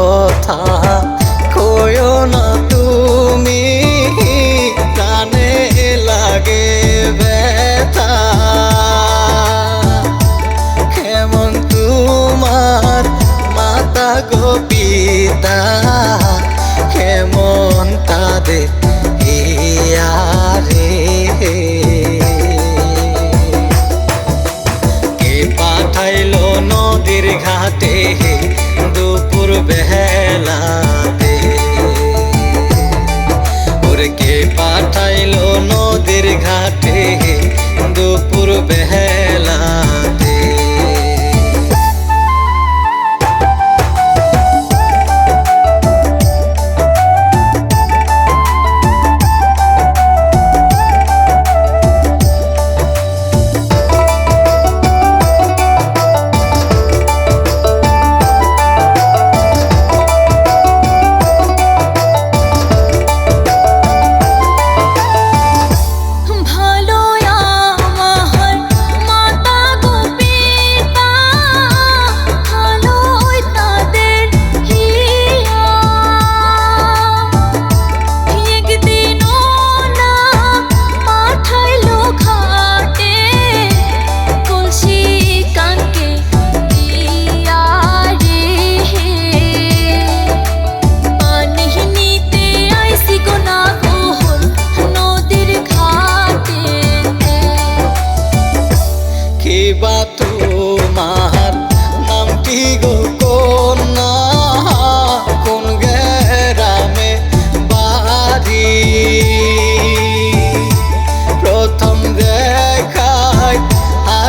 কথা কয়ো না তুমি।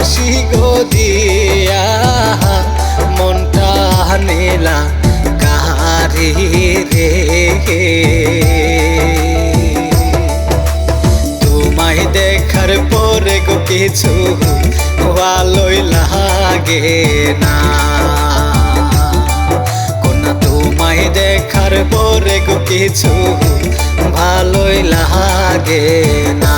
হাসি গো দিয়া, মনটা নেলা কারি রে। তোমায় দেখার পরে গো কিছু ভালোই লাগে না। তোমায় দেখার পরে গো কিছু ভালোই লাগে না।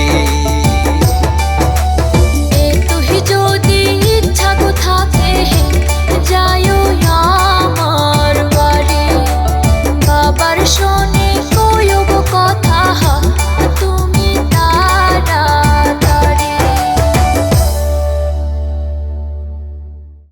মনে কইব কথা